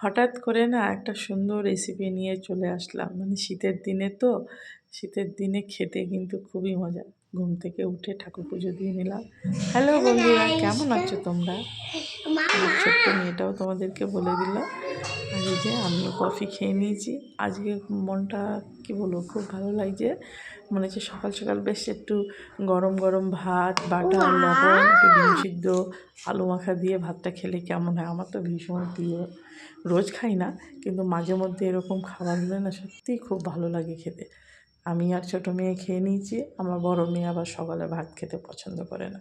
হঠাৎ করে না একটা সুন্দর রেসিপি নিয়ে চলে আসলাম। মানে শীতের দিনে তো শীতের দিনে খেতে কিন্তু খুবই মজা। ঘুম থেকে উঠে ঠাকুর পুজো দিয়ে নিলাম। হ্যালো বন্ধুরা কেমন আছো তোমরা? ছোট্ট মেয়েটাও তোমাদেরকে বলে দিল। আর এই যে আমিও কফি খেয়ে নিয়েছি। আজকে মনটা কি বলব খুব ভালো লাগছে। মনে হচ্ছে সকাল সকাল বেশ একটু গরম গরম ভাত বাটা লবণ একটু ডিম সিদ্ধ আলু মাখা দিয়ে ভাতটা খেলে কেমন হয়? আমার তো ভীষণ প্রিয়। রোজ খাই না কিন্তু মাঝে মধ্যে এরকম খাবার হলে না সত্যিই খুব ভালো লাগে খেতে। আমি আর ছোটো মেয়ে খেয়ে নিয়েছি আমার বড় মেয়ে আবার সকালে ভাত খেতে পছন্দ করে না।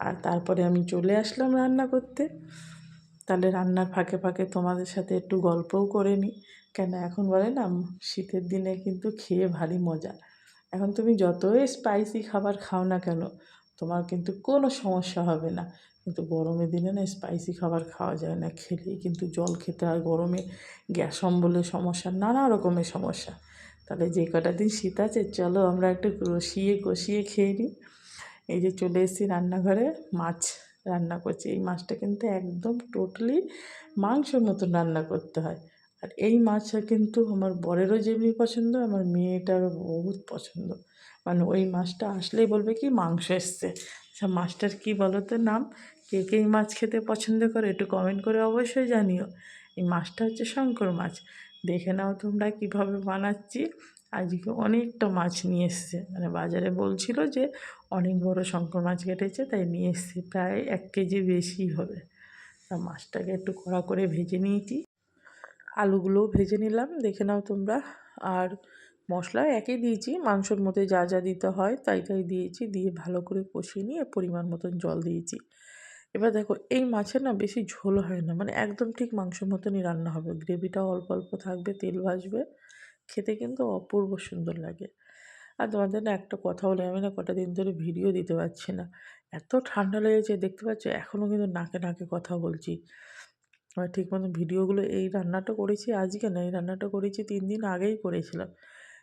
আর তারপরে আমি চলে আসলাম রান্না করতে। তাহলে রান্নার ফাঁকে ফাঁকে তোমাদের সাথে একটু গল্পও করে নিই। কেন এখন বলে না, শীতের দিনে কিন্তু খেয়ে ভারী মজা। এখন তুমি যতই স্পাইসি খাবার খাও না কেন, তোমার কিন্তু কোনো সমস্যা হবে না। কিন্তু গরমের দিনে না স্পাইসি খাবার খাওয়া যায় না, খেলেই কিন্তু জল খেতে হয় গরমে। গ্যাস অম্বলের সমস্যা, নানা রকমের সমস্যা। তাহলে যে কটা দিন শীত আছে, চলো আমরা একটু রসিয়ে কষিয়ে খেয়ে নিই। এই যে চলে এসেছি রান্নাঘরে, মাছ। রান্না করছি। এই মাছটা কিন্তু একদম টোটালি মাংসের মতন রান্না করতে হয়। আর এই মাছটা কিন্তু আমার বরেরও যেমনি পছন্দ, আমার মেয়েটারও বহুত পছন্দ। মানে ওই মাছটা আসলেই বলবে কি মাংস এসছে। আচ্ছা মাছটার কী বলো তো নাম? কে কে এই মাছ খেতে পছন্দ করে একটু কমেন্ট করে অবশ্যই জানিও। এই মাছটা হচ্ছে শঙ্কর মাছ। দেখে নাও তোমরা কীভাবে বানাচ্ছি। আজকে অনেকটা মাছ নিয়ে এসছে। মানে বাজারে বলছিল যে, অনেক বড় শঙ্কর মাছ কেটেছে, তাই নিয়ে এসছে। প্রায় এক কেজি বেশি হবে। তা মাছটাকে একটু কড়া করে ভেজে নিয়েছি। আলুগুলোও ভেজে নিলাম, দেখে নাও তোমরা। আর মশলা একই দিয়েছি, মাংসর মধ্যে যা যা দিতে হয় তাই তাই দিয়েছি। দিয়ে ভালো করে কষিয়ে নিয়ে পরিমাণ মতন জল দিয়েছি। এবার দেখো, এই মাছের না বেশি ঝোল হয় না। মানে একদম ঠিক মাংসের মতনই রান্না হবে। গ্রেভিটাও অল্প অল্প থাকবে, তেল ভাজবে। খেতে কিন্তু অপূর্ব সুন্দর লাগে। আর তোমাদের না একটা কথা বলে আমি না কটা দিন ধরে ভিডিও দিতে পারছি না। এত ঠান্ডা লেগেছে, দেখতে পাচ্ছ? এখনও কিন্তু নাকে নাকে কথা বলছি। আর ঠিক মতো ভিডিওগুলো, এই রান্নাটা করেছি আজকে না, এই রান্নাটা করেছি তিন দিন আগেই করেছিলাম।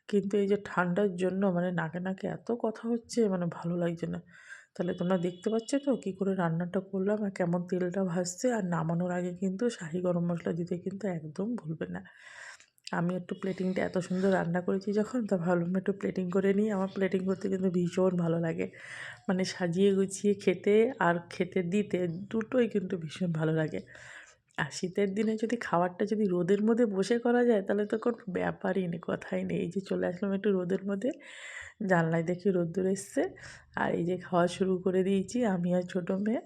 কিন্তু এই যে ঠান্ডার জন্য মানে নাকে নাকে এত কথা হচ্ছে মানে ভালো লাগছে না। তাহলে তোমরা দেখতে পাচ্ছ তো কী করে রান্নাটা করলাম আর কেমন তেলটা ভাসছে আর নামানোর আগে কিন্তু শাহি গরম মশলা দিতে কিন্তু একদম ভুলবে না। আমি একটু প্লেটিংটা এত সুন্দর রান্না করেছি যখন, তা ভাবলাম একটু প্লেটিং করে নিই। আমার প্লেটিং করতে কিন্তু ভীষণ ভালো লাগে। মানে সাজিয়ে গুছিয়ে খেতে আর খেতে দিতে দুটোই কিন্তু ভীষণ ভালো লাগে। আর শীতের দিনে যদি খাবারটা যদি রোদের মধ্যে বসে করা যায়, তাহলে তো কোনো ব্যাপারই নেই, কথাই নেই। এই যে চলে আসলাম একটু রোদের মধ্যে। জানলায় দেখি রোদ্দুর এসছে। আর এই যে খাওয়া শুরু করে দিয়েছি আমি আর ছোটো মেয়ে।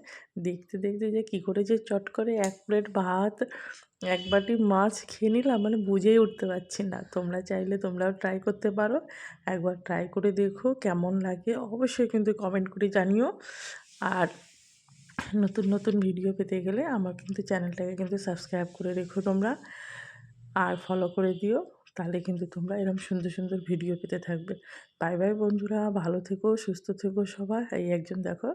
দেখতে দেখতে যে কী করে যে চট করে এক প্লেট ভাত, এক বাটি মাছ খেয়ে নিলাম মানে বুঝেই উঠতে পারছি না। তোমরা চাইলে তোমরাও ট্রাই করতে পারো। একবার ট্রাই করে দেখো কেমন লাগে। অবশ্যই কিন্তু কমেন্ট করে জানিও। আর নতুন নতুন ভিডিও পেতে গেলে আমার কিন্তু চ্যানেলটাকে কিন্তু সাবস্ক্রাইব করে রেখো তোমরা। আর ফলো করে দিও। তাহলে কিন্তু তোমরা এরকম সুন্দর সুন্দর ভিডিও পেতে থাকবে। বাই বাই বন্ধুরা, ভালো থেকো, সুস্থ থেকো সবাই। এই একজন দেখো